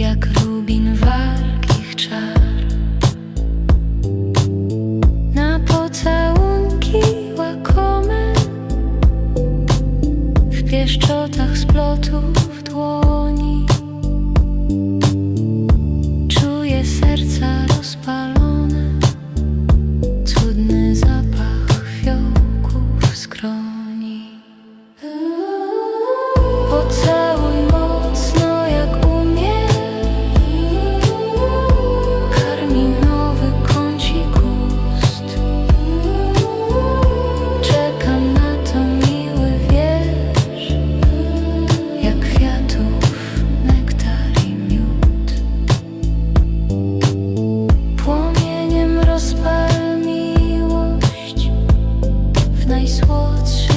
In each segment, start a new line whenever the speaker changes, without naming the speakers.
jak rubin walkich czar. Na pocałunki łakome, w pieszczotach splotów dłoni. W najsłodszy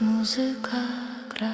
музика гра.